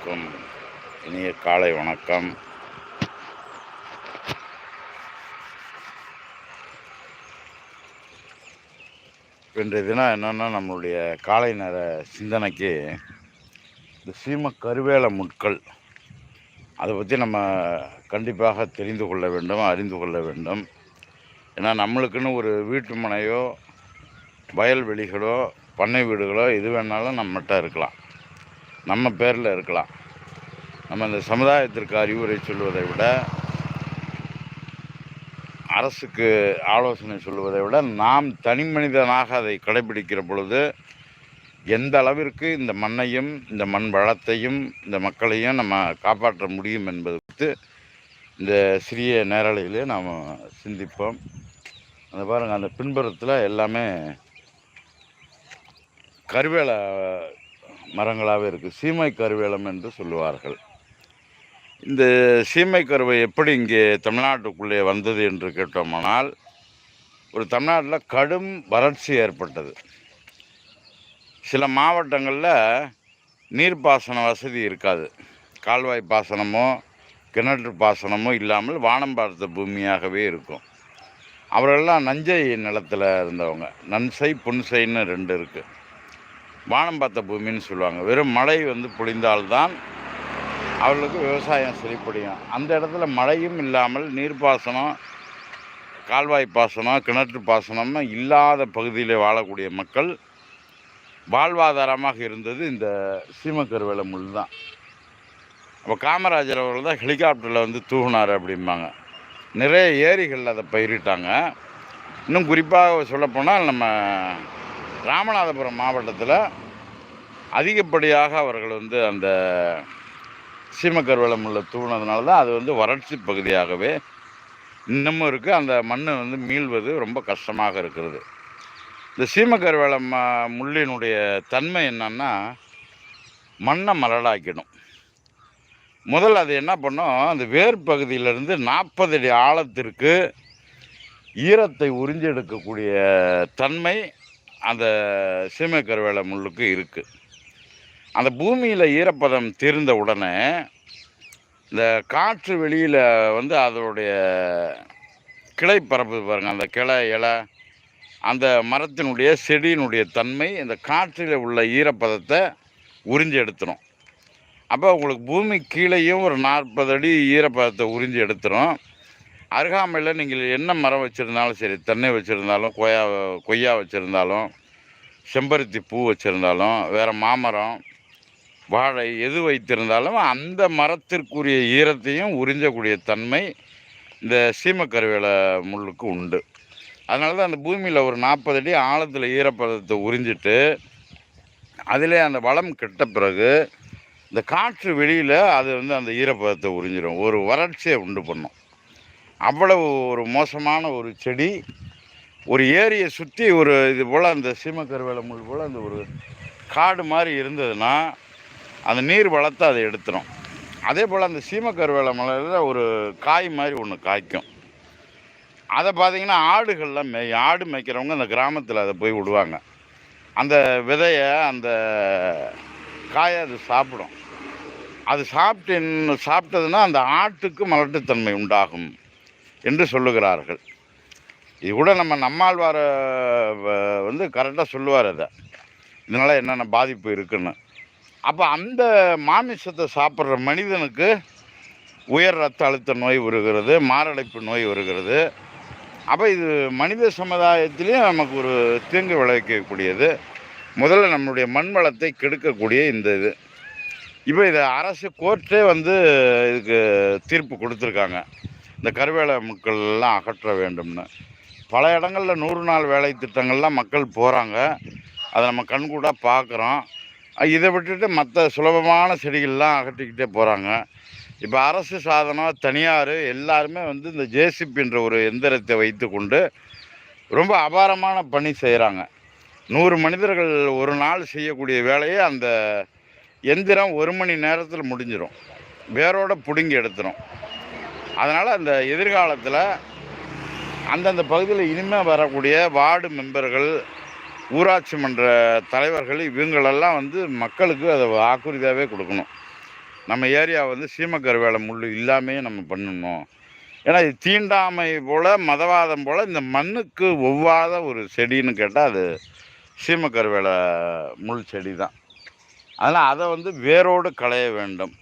அனைவருக்கும் இனிய காலை வணக்கம். இன்றைய தினம் என்னென்னா நம்மளுடைய காலை நேர சிந்தனைக்கு இந்த சீம கருவேல முட்கள் அதை பற்றி நம்ம கண்டிப்பாக தெரிந்து கொள்ள வேண்டும் அறிந்து கொள்ள வேண்டும். ஏன்னா நம்மளுக்குன்னு ஒரு வீட்டு மனையோ வயல்வெளிகளோ பண்ணை வீடுகளோ எது வேணாலும் நம்மகிட்ட இருக்கலாம். நம்ம பேரில் இருக்கலாம். நம்ம இந்த சமுதாயத்திற்கு அறிவுரை சொல்வதை விட அரசுக்கு ஆலோசனை சொல்வதை விட நாம் தனி மனிதனாக அதை கடைபிடிக்கிற பொழுது எந்த அளவிற்கு இந்த மண்ணையும் இந்த மண் வளத்தையும் இந்த மக்களையும் நம்ம காப்பாற்ற முடியும் என்பது குறித்து இந்த சிறிய நேரலையிலே நாம் சிந்திப்போம். அந்த பாருங்கள் அந்த பின்புறத்தில் எல்லாமே கருவேலை மரங்களாகவே இருக்குது சீமை கருவேலம் என்று சொல்லுவார்கள். இந்த சீமை கருவை எப்படி இங்கே தமிழ்நாட்டுக்குள்ளே வந்தது என்று கேட்டோமானால் ஒரு தமிழ்நாட்டில் கடும் வறட்சி ஏற்பட்டது. சில மாவட்டங்களில் நீர்ப்பாசன வசதி இருக்காது. கால்வாய் பாசனமோ கிணற்று பாசனமோ இல்லாமல் வானம் பார்த்த பூமியாகவே இருக்கும். அவரெல்லாம் நஞ்சை நிலத்தில் இருந்தவங்க. நன்சை புன்சைன்னு ரெண்டு இருக்குது வானம் பார்த்த பூமின்னு சொல்லுவாங்க. வெறும் மழை வந்து பொழிந்தால்தான் அவர்களுக்கு விவசாயம் செழிப்படையும் அந்த இடத்துல மழையும் இல்லாமல் நீர்ப்பாசனம் கால்வாய் பாசனம் கிணற்று பாசனம்னு இல்லாத பகுதியில் வாழக்கூடிய மக்கள் வாழ்வாதாரமாக இருந்தது இந்த சீமக்கருவேல முள் தான் அப்போ காமராஜர் அவர்கள் தான் ஹெலிகாப்டரில் வந்து தூங்கினார் அப்படிம்பாங்க. நிறைய ஏரிகளில் அதை பயிரிட்டாங்க. இன்னும் குறிப்பாக சொல்லப்போனால் நம்ம ராமநாதபுரம் மாவட்டத்தில் அதிகப்படியாக அவர்கள் வந்து அந்த சீமக்கருவேல உள்ள தூணதுனால தான் அது வந்து வறட்சி பகுதியாகவே இன்னமும் இருக்குது அந்த மண் வந்து மீள்வது ரொம்ப கஷ்டமாக இருக்கிறது. இந்த சீமக்கருவேல முள்ளினுடைய தன்மை என்னன்னா மண்ணை மரடாக்கிடும் முதல்ல அது என்ன பண்ணும்? அந்த வேர் பகுதியிலிருந்து நாற்பது அடி ஆழத்திற்கு ஈரத்தை உறிஞ்சி எடுக்கக்கூடிய தன்மை அந்த சீமை கருவேல முள்ளுக்கு இருக்குது அந்த பூமியில் ஈரப்பதம் தீர்ந்த உடனே இந்த காற்று வெளியில் வந்து அதனுடைய கிளை பரப்பு பாருங்கள் அந்த கிளை இலை அந்த மரத்தினுடைய செடியினுடைய தன்மை இந்த காற்றில் உள்ள ஈரப்பதத்தை உறிஞ்சி எடுத்துடும் அப்போ உங்களுக்கு பூமி கீழேயும் ஒரு நாற்பது அடி ஈரப்பதத்தை உறிஞ்சி எடுத்துடும் அருகாமையில் நீங்கள் என்ன மரம் வச்சுருந்தாலும் சரி தென்னை வச்சுருந்தாலும் கொய்யா கொய்யா வச்சுருந்தாலும் செம்பருத்தி பூ வச்சுருந்தாலும் வேறு மாமரம் வாழை எது வைத்திருந்தாலும் அந்த மரத்திற்குரிய ஈரத்தையும் உறிஞ்சக்கூடிய தன்மை இந்த சீமக்கருவேல முள்ளுக்கு உண்டு. அதனால தான் அந்த பூமியில் ஒரு நாற்பது அடி ஆழத்தில் ஈரப்பதத்தை உறிஞ்சிட்டு அதிலே அந்த வளம் கெட்ட பிறகு இந்த காற்று வெளியில் அது வந்து அந்த ஈரப்பதத்தை உறிஞ்சிடும். ஒரு வறட்சியை உண்டு பண்ணும். அவ்வளவு ஒரு மோசமான ஒரு செடி ஒரு ஏரியை சுற்றி ஒரு இது போல் அந்த சீமக்கருவேல முள் போல் அந்த ஒரு காடு மாதிரி இருந்ததுன்னா அந்த நீர் வளத்தை அதை எடுத்துடும் அதே போல் அந்த சீமக்கருவேல மலையில் ஒரு காய் மாதிரி ஒன்று காய்க்கும். அதை பார்த்தீங்கன்னா ஆடுகள்லாம் மேய் ஆடு மேய்க்கிறவங்க அந்த கிராமத்தில் அதை போய் விடுவாங்க. அந்த விதையை அந்த காயை அது சாப்பிடும். அது சாப்பிட்டு சாப்பிட்டதுன்னா அந்த ஆட்டுக்கு மலட்டுத்தன்மை உண்டாகும். என்று சொல்லுகிறார்கள். இது கூட நம்ம நம்மாழ்வார வ- வந்து கரெக்டாக சொல்லுவார் அதை. இதனால் என்னென்ன பாதிப்பு இருக்குன்னு. அப்போ அந்த மாமிசத்தை சாப்பிட்ற மனிதனுக்கு உயர் ரத்த அழுத்த நோய் வருகிறது மாரடைப்பு நோய் வருகிறது. அப்போ இது மனித சமுதாயத்திலையும் நமக்கு ஒரு தீங்கு விளைவிக்கக்கூடியது. முதல்ல நம்மளுடைய மண் வளத்தை கெடுக்கக்கூடிய இந்த இது. இப்போ இதை அரசு கோர்ட்டே வந்து இதுக்கு தீர்ப்பு கொடுத்துருக்காங்க. இந்த கருவேல மக்கள்லாம் அகற்ற வேண்டும்னு. பல இடங்களில் நூறு நாள் வேலை திட்டங்கள்லாம் மக்கள் போகிறாங்க அதை நம்ம கண்கூடாக பார்க்குறோம் இதை விட்டுட்டு மற்ற சுலபமான செடிகள்லாம் அகற்றிக்கிட்டே போகிறாங்க இப்போ அரசு சாதனம் தனியார் எல்லாருமே வந்து இந்த ஜேசிபின்ற ஒரு எந்திரத்தை வைத்துக்கொண்டு ரொம்ப அபாரமான பணி செய்கிறாங்க நூறு மனிதர்கள் ஒரு நாள் செய்யக்கூடிய வேலையை அந்த எந்திரம் ஒரு மணி நேரத்தில் முடிஞ்சிடும் வேரோட பிடுங்கி எடுத்துரும். அதனால் அந்த எதிர்காலத்தில் அந்தந்த பகுதியில் இனிமேல் வரக்கூடிய வார்டு மெம்பர்கள் ஊராட்சி மன்ற தலைவர்கள் இவங்களெல்லாம் வந்து மக்களுக்கு அதை வாக்குறுதியாகவே கொடுக்கணும். நம்ம ஏரியா வந்து சீமக்கருவேல முள் இல்லாமையே நம்ம பண்ணணும். ஏன்னா இது தீண்டாமை போல் மதவாதம் போல் இந்த மண்ணுக்கு ஒவ்வாத ஒரு செடின்னு கேட்டால் அது சீமக்கருவேல முள் செடி தான் அதனால் அதை வந்து வேரோடு களைய வேண்டும்.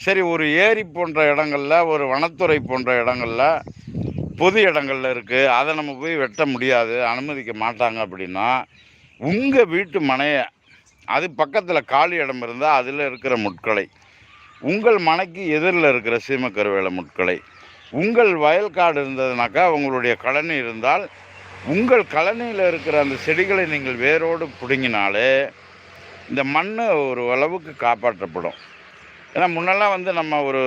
சரி ஒரு ஏரி போன்ற இடங்களில் ஒரு வனத்துறை போன்ற இடங்களில் பொது இடங்களில் இருக்குது அதை நம்ம போய் வெட்ட முடியாது அனுமதிக்க மாட்டாங்க அப்படின்னா உங்கள் வீட்டு மனையை அது பக்கத்தில் காலி இடம் இருந்தால் அதில் இருக்கிற முட்களை உங்கள் மனைக்கு எதிரில் இருக்கிற சீமக்கருவேல முட்களை உங்கள் வயல்காடு இருந்ததுனாக்கா உங்களுடைய கழனி இருந்தால் உங்கள் கழனியில் இருக்கிற அந்த செடிகளை நீங்கள் வேரோடு பிடுங்கினாலே இந்த மண் ஒரு அளவுக்கு காப்பாற்றப்படும். ஏன்னா முன்னெல்லாம் வந்து நம்ம ஒரு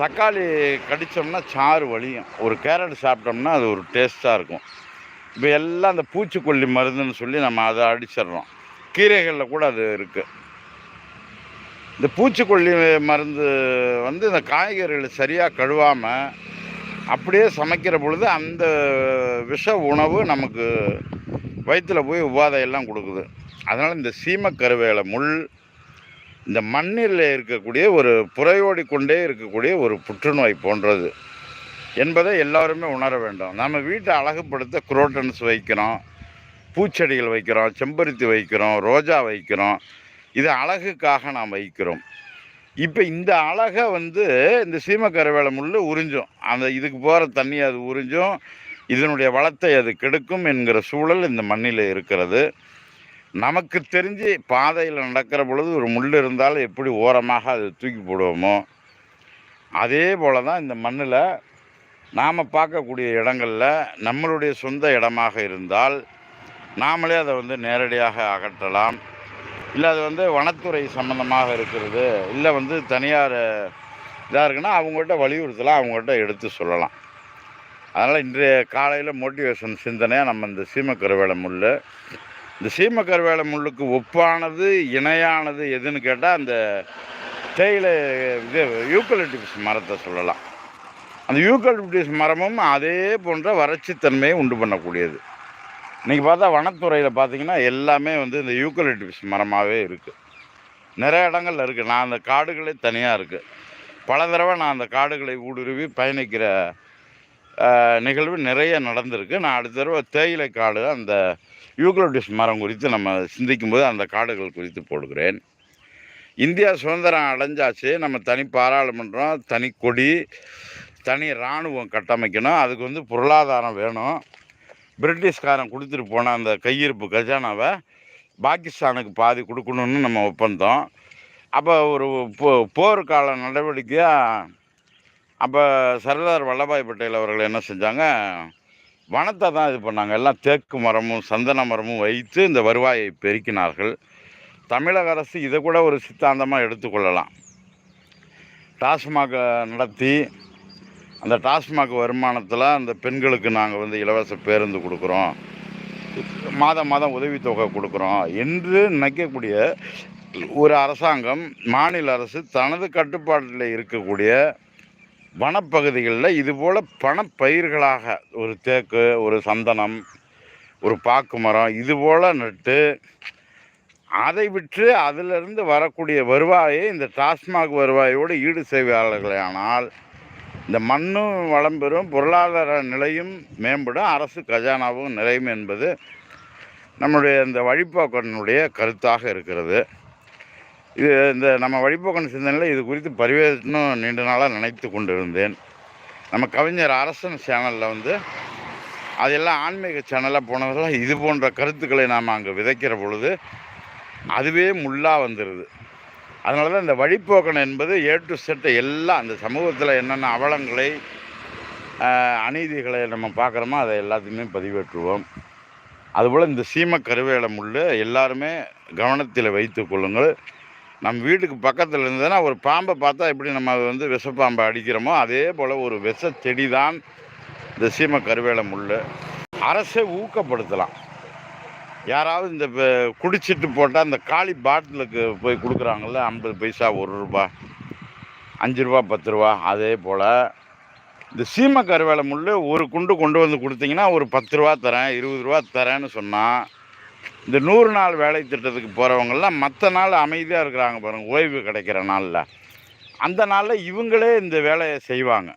தக்காளி கடித்தோம்னா சாறு வலியும். ஒரு கேரட் சாப்பிட்டோம்னா அது ஒரு டேஸ்ட்டாக இருக்கும். இப்போ எல்லாம் அந்த பூச்சிக்கொல்லி மருந்துன்னு சொல்லி நம்ம அதை அடிச்சிடுறோம். கீரைகளில் கூட அது இருக்குது இந்த பூச்சிக்கொல்லி மருந்து வந்து இந்த காய்கறிகளை சரியாக கழுவாமல் அப்படியே சமைக்கிற பொழுது அந்த விஷ உணவு நமக்கு வயிற்றில் போய் உபாதையெல்லாம் கொடுக்குது. அதனால் இந்த சீமக்கருவேல முள் இந்த மண்ணில் இருக்கக்கூடிய ஒரு புறையோடி கொண்டே இருக்கக்கூடிய ஒரு புற்றுநோய் போன்றது. என்பதை எல்லாருமே உணர வேண்டும். நம்ம வீட்டை அழகுபடுத்த குரோட்டன்ஸ் வைக்கிறோம் பூச்செடிகள் வைக்கிறோம் செம்பருத்தி வைக்கிறோம் ரோஜா வைக்கிறோம். இது அழகுக்காக நாம் வைக்கிறோம். இப்போ இந்த அழகை வந்து இந்த சீமக்கருவேல முள் உறிஞ்சும். அந்த இதுக்கு போகிற தண்ணி அது உறிஞ்சும். இதனுடைய வளத்தை அது கெடுக்கும் என்கிற சூழல் இந்த மண்ணில் இருக்கிறது. நமக்கு தெரிஞ்சு பாதையில் நடக்கிற பொழுது ஒரு முள் இருந்தால் எப்படி ஓரமாக அதை தூக்கி போடுவோமோ அதே போல தான் இந்த மண்ணில் நாம் பார்க்கக்கூடிய இடங்களில் நம்மளுடைய சொந்த இடமாக இருந்தால் நாமளே அதை வந்து நேரடியாக அகற்றலாம். இல்லை அது வந்து வனத்துறை சம்மந்தமாக இருக்கிறது. இல்லை வந்து தனியார் இதாக இருக்குன்னா அவங்கள்ட்ட வலியுறுத்தலாம் அவங்கள்ட்ட எடுத்து சொல்லலாம். அதனால் இன்றைய காலையில் மோட்டிவேஷன் சிந்தனையாக நம்ம இந்த சீமக்கருவேல முள்ளு இந்த சீமக்கருவேல முள்ளுக்கு ஒப்பானது இணையானது எதுன்னு கேட்டால் அந்த தேயிலை இது யூக்கலிப்டிஸ் மரத்தை சொல்லலாம். அந்த யூக்கலிப்டிஸ் மரமும் அதே போன்ற வறட்சித்தன்மையை உண்டு பண்ணக்கூடியது. இன்றைக்கி பார்த்தா வனத்துறையில் பார்த்தீங்கன்னா எல்லாமே வந்து இந்த யூக்கலிப்டிஸ் மரமாகவே இருக்குது நிறைய இடங்கள்ல இருக்குது நான் அந்த காடுகளே தனியாக இருக்குது பல தடவை நான் அந்த காடுகளை ஊடுருவி பயணிக்கிற நிகழ்வு நிறைய நடந்திருக்கு. நான் அடுத்த தடவை தேயிலை காடு அந்த யூக்கலிப்டிஸ் மரம் குறித்து நம்ம சிந்திக்கும்போது அந்த காடுகள் குறித்து போடுகிறேன். இந்தியா சுதந்திரம் அடைஞ்சாச்சு. நம்ம தனி பாராளுமன்றம் தனி கொடி தனி இராணுவம் கட்டமைக்கணும். அதுக்கு வந்து பொருளாதாரம் வேணும். பிரிட்டிஷ்காரன் கொடுத்துட்டு போன அந்த கையிருப்பு கஜானாவை பாகிஸ்தானுக்கு பாதி கொடுக்கணும்னு நம்ம ஒப்பந்தம். அப்போ ஒரு போ போர்க்கால நடவடிக்கையாக அப்போ சர்தார் வல்லபாய் பட்டேல் அவர்கள் என்ன செஞ்சாங்க? வனத்தை தான் இது பண்ணாங்க. எல்லாம் தேக்கு மரமும் சந்தன மரமும் வைத்து இந்த வருவாயை பெருக்கினார்கள். தமிழக அரசு இதை கூட ஒரு சித்தாந்தமாக எடுத்துக்கொள்ளலாம் டாஸ்மாகை நடத்தி அந்த டாஸ்மாக் வருமானத்தில் அந்த பெண்களுக்கு நாங்கள் வந்து இலவச பேருந்து கொடுக்குறோம். மாதம் மாதம் உதவித்தொகை கொடுக்குறோம் என்று நினைக்கக்கூடிய ஒரு அரசாங்கம் மாநில அரசு தனது கட்டுப்பாட்டில் இருக்கக்கூடிய வனப்பகுதிகளில் இதுபோல் பணப்பயிர்களாக ஒரு தேக்கு ஒரு சந்தனம் ஒரு பாக்கு மரம் இதுபோல் நட்டு அதை விற்று அதிலிருந்து வரக்கூடிய வருவாயை இந்த டாஸ்மாக் வருவாயோடு ஈடு செய்வார்களானால் இந்த மண்ணும் வளம் பெறும் பொருளாதார நிலையும் மேம்படும் அரசு கஜானாவும் நிறையும் என்பது நம்முடைய இந்த வழிப்போக்கனுடைய கருத்தாக இருக்கிறது. இது இந்த நம்ம வழிபோக்கன் சிந்தனையில் இது குறித்து பரிவேசனும் நீண்ட நாளாக நினைத்து கொண்டிருந்தேன். நம்ம கவிஞர் அரசன் சேனலில் வந்து அதெல்லாம் ஆன்மீக சேனலாக போனதெல்லாம் இது போன்ற கருத்துக்களை நாம் அங்கே விதைக்கிற பொழுது அதுவே முள்ளாக வந்துடுது அதனால தான் இந்த வழிப்போக்கன் என்பது ஏ டு செட் எல்லாம் அந்த சமூகத்தில் என்னென்ன அவலங்களை அநீதிகளை நம்ம பார்க்குறோமோ அதை எல்லாத்தையுமே பதிவேற்றுவோம். அதுபோல் இந்த சீம கருவேல முள் எல்லாருமே கவனத்தில் வைத்து கொள்ளுங்கள். நம் வீட்டுக்கு பக்கத்தில் இருந்ததுன்னா ஒரு பாம்பை பார்த்தா எப்படி நம்ம அது வந்து விஷப்பாம்பை அடிக்கிறோமோ அதே போல் ஒரு விஷ செடி தான் இந்த சீம கருவேல முள் அரசை ஊக்கப்படுத்தலாம். யாராவது இந்த குடிச்சிட்டு போட்டால் இந்த காலி பாட்டிலுக்கு போய் கொடுக்குறாங்கள ஐம்பது பைசா ஒரு ரூபா அஞ்சு ரூபா பத்து ரூபா அதே போல் இந்த சீம கருவேல முள் ஒரு குண்டு கொண்டு வந்து கொடுத்தீங்கன்னா ஒரு பத்து ரூபா தரேன் இருபது ரூபா தரேன்னு சொன்னால் இந்த நூறு நாள் வேலை திட்டத்துக்கு போகிறவங்கெல்லாம் மற்ற நாள் அமைதியாக இருக்கிறாங்க பாருங்கள் ஓய்வு கிடைக்கிற நாளில். அந்த நாளில் இவங்களே இந்த வேலையை செய்வாங்க.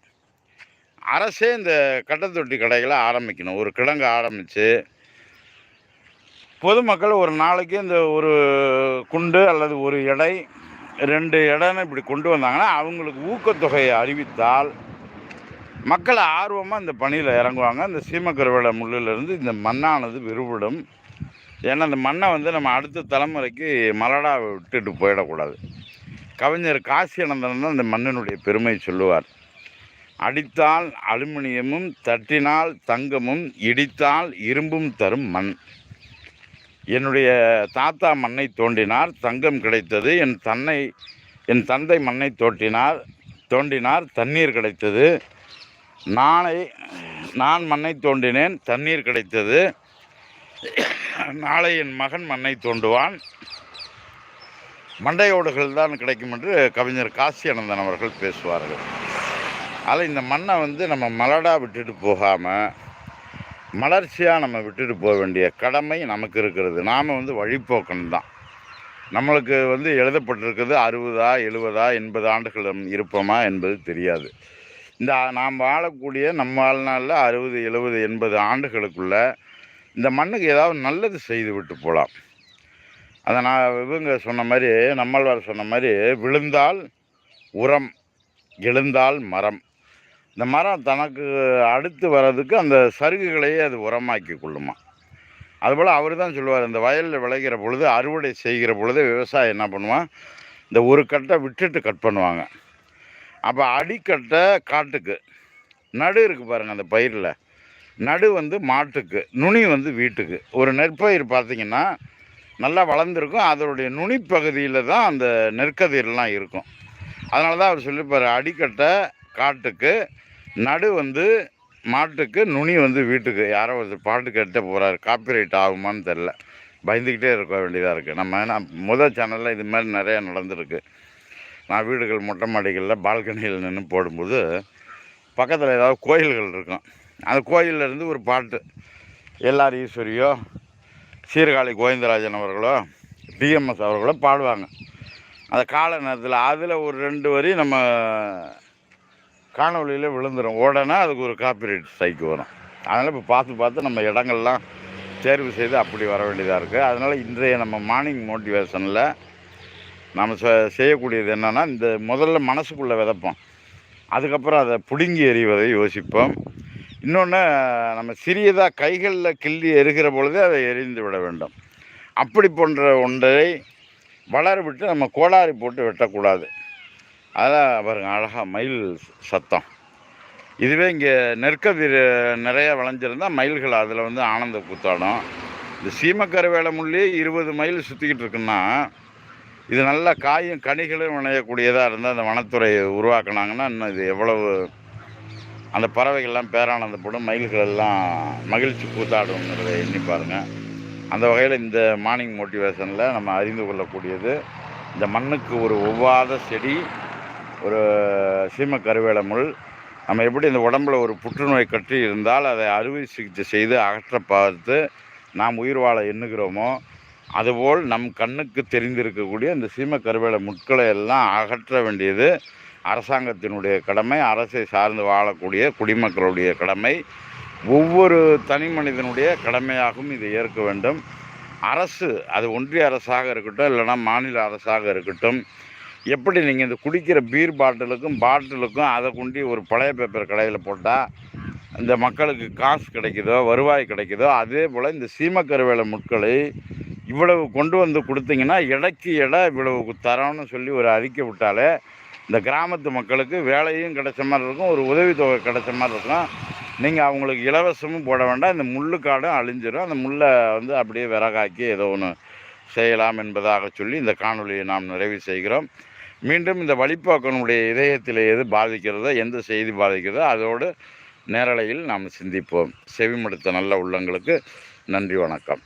அரசே இந்த கட்டத்தொட்டி கடைகளை ஆரம்பிக்கணும். ஒரு கிழங்கு ஆரம்பித்து பொதுமக்கள் ஒரு நாளைக்கு இந்த ஒரு குண்டு அல்லது ஒரு எடை ரெண்டு இடம்னு இப்படி கொண்டு வந்தாங்கன்னா அவங்களுக்கு ஊக்கத்தொகையை அறிவித்தால் மக்கள் ஆர்வமாக இந்த பணியில் இறங்குவாங்க. இந்த சீமக்கருவேல முள்ளிலிருந்து இந்த மண்ணானது விறுவிடும் ஏன்னா அந்த மண்ணை வந்து நம்ம அடுத்த தலைமுறைக்கு மலடாக விட்டுட்டு போயிடக்கூடாது. கவிஞர் காசி அனந்தன் தான் இந்த மண்ணினுடைய பெருமை சொல்லுவார். அடித்தால் அலுமினியமும் தட்டினால் தங்கமும் இடித்தால் இரும்பும் தரும் மண். என்னுடைய தாத்தா மண்ணை தோண்டினார் தங்கம் கிடைத்தது. என் தன்னை என் தந்தை மண்ணை தோண்டினார் தோண்டினார் தண்ணீர் கிடைத்தது. நானை நான் மண்ணை தோண்டினேன் தண்ணீர் கிடைத்தது. நாளை என் மகன் மண்ணை தோண்டுவான். மண்டையோடுகள் தான் கிடைக்கும் என்று கவிஞர் காசி அனந்தன் அவர்கள் பேசுவார்கள். அதில் இந்த மண்ணை வந்து நம்ம மலடாக விட்டுட்டு போகாமல் மலர்ச்சியாக நம்ம விட்டுட்டு போக வேண்டிய கடமை நமக்கு இருக்கிறது. நாம் வந்து வழிப்போக்கன் தான். நம்மளுக்கு வந்து எழுதப்பட்டிருக்கிறது அறுபதா எழுபதா எண்பது ஆண்டுகள் இருப்போமா என்பது தெரியாது. இந்த நாம் வாழக்கூடிய நம்ம வாழ்நாளில் அறுபது எழுபது எண்பது ஆண்டுகளுக்குள்ளே இந்த மண்ணுக்கு ஏதாவது நல்லது செய்து விட்டு போகலாம். அதை நான் இவங்க சொன்ன மாதிரி நம்மள்வார் சொன்ன மாதிரி விழுந்தால் உரம் எழுந்தால் மரம். இந்த மரம் தனக்கு அடுத்து வர்றதுக்கு அந்த சருகுகளையே அது உரமாக்கி கொள்ளுமா. அதுபோல் அவர் தான் சொல்லுவார் இந்த வயலில் விளைகிற பொழுது அறுவடை செய்கிற பொழுது விவசாயம் என்ன பண்ணுவான்? இந்த ஒரு கட்டை விட்டுட்டு கட் பண்ணுவாங்க. அப்போ அடிக்கட்டை காட்டுக்கு. நடு இருக்குது பாருங்கள் அந்த பயிரில். நடு வந்து மாட்டுக்கு நுனி வந்து வீட்டுக்கு. ஒரு நெற்பயிர் பார்த்திங்கன்னா நல்லா வளர்ந்துருக்கும். அதனுடைய நுனிப்பகுதியில் தான் அந்த நெற்கதிரெலாம் இருக்கும். அதனால தான் அவர் சொல்லிப்பார் அடிக்கட்டை காட்டுக்கு நடு வந்து மாட்டுக்கு நுனி வந்து வீட்டுக்கு. யாரோ ஒருத்தர் பாட்டு கேட்டு போகிறாரு காப்பிரைட் ஆகுமான்னு தெரில பயந்துக்கிட்டே இருக்க வேண்டியதாக இருக்குது நம்ம நான் முதல் சேனலில் இது மாதிரி நிறையா நடந்திருக்கு. நான் வீடுகள் மொட்டை மாடிகளில் பால்கனியில் நின்று போடும்போது பக்கத்தில் ஏதாவது கோயில்கள் இருக்கும். அந்த கோயிலிருந்து ஒரு பாட்டு. எல்ஆர் ஈஸ்வரியோ சீர்காழி கோவிந்தராஜன் அவர்களோ டிஎம்எஸ் அவர்களோ பாடுவாங்க. அந்த கால நேரத்தில் அதில் ஒரு ரெண்டு வரி நம்ம காணொலியில் விழுந்துடும் உடனே அதுக்கு ஒரு காப்பிரைட் சைக்கு வரும். அதனால் இப்போ பார்த்து பார்த்து நம்ம இடங்கள்லாம் தேர்வு செய்து அப்படி வர வேண்டியதாக இருக்குது அதனால் இன்றைய நம்ம மார்னிங் மோட்டிவேஷனில் நம்ம செய்யக்கூடியது என்னென்னா இந்த முதல்ல மனசுக்குள்ளே விதைப்போம். அதுக்கப்புறம் அதை பிடுங்கி எறிவதை யோசிப்போம். இன்னொன்று நம்ம சிறியதாக கைகளில் கிள்ளி எரிகிற பொழுதே அதை எரிந்து விட வேண்டும். அப்படி போன்ற ஒன்றை வளர விட்டு நம்ம கோளாறு போட்டு வெட்டக்கூடாது. அதான் பாருங்க அழகாக மயில் சத்தம். இதுவே இங்கே நெற்கதிர் நிறையா விளைஞ்சிருந்தால் மயில்கள் அதில் வந்து ஆனந்த கூத்தாடும். இந்த சீமக்கரை வேலை முள்ளி இருபது மைல் சுற்றிக்கிட்டு இருக்குன்னா இது நல்லா காயும் கனிகளும் விளையக்கூடியதாக இருந்தால் அந்த வனத்துறை உருவாக்குனாங்கன்னா இன்னும் இது எவ்வளவு அந்த பறவைகள்லாம் பேரானந்தப்படும் மயில்கள் எல்லாம் மகிழ்ச்சி கூத்தாடுங்கிறத எண்ணி பாருங்கள் அந்த வகையில் இந்த மார்னிங் மோட்டிவேஷனில் நம்ம அறிந்து கொள்ளக்கூடியது இந்த மண்ணுக்கு ஒரு ஒவ்வாத செடி ஒரு சீம கருவேல முள் நம்ம எப்படி இந்த உடம்புல ஒரு புற்றுநோய் கட்டி இருந்தால் அதை அறுவை சிகிச்சை செய்து அகற்ற பார்த்து நாம் உயிர் வாழ எண்ணுகிறோமோ அதுபோல் நம் கண்ணுக்கு தெரிந்திருக்கக்கூடிய இந்த சீம கருவேல முட்களை எல்லாம் அகற்ற வேண்டியது அரசாங்கத்தினுடைய கடமை அரசை சார்ந்து வாழக்கூடிய குடிமக்களுடைய கடமை. ஒவ்வொரு தனி மனிதனுடைய கடமையாகவும் இதை ஏற்க வேண்டும். அரசு அது ஒன்றிய அரசாக இருக்கட்டும் இல்லைனா மாநில அரசாக இருக்கட்டும் எப்படி நீங்கள் இந்த குடிக்கிற பீர் பாட்டிலுக்கும் பாட்டிலுக்கும் அதை கொண்டு ஒரு பழைய பேப்பர் கடையில் போட்டால் இந்த மக்களுக்கு காசு கிடைக்குதோ வருவாய் கிடைக்குதோ அதே போல் இந்த சீமக்கருவேலை முட்களை இவ்வளவு கொண்டு வந்து கொடுத்தீங்கன்னா இடைக்கு எடை இவ்வளவு தரோன்னு சொல்லி ஒரு அறிக்கை விட்டாலே இந்த கிராமத்து மக்களுக்கு வேலையும் கிடைச்ச மாதிரி இருக்கும் ஒரு உதவித்தொகை கிடைச்ச மாதிரி இருக்கும். நீங்கள் அவங்களுக்கு இலவசமும் போட வேண்டாம் இந்த முள்ளுக்காடும் அழிஞ்சிடும் அந்த முள்ளை வந்து அப்படியே விறகாக்கி ஏதோ ஒன்று செய்யலாம் என்பதாக சொல்லி இந்த காணொலியை நாம் நிறைவு செய்கிறோம். மீண்டும் இந்த வழிபாக்கனுடைய இதயத்தில் எது பாதிக்கிறதோ எந்த செய்தி பாதிக்கிறதோ அதோடு நேரலையில் நாம் சிந்திப்போம். செவிமடுத்த நல்ல உள்ளங்களுக்கு நன்றி வணக்கம்.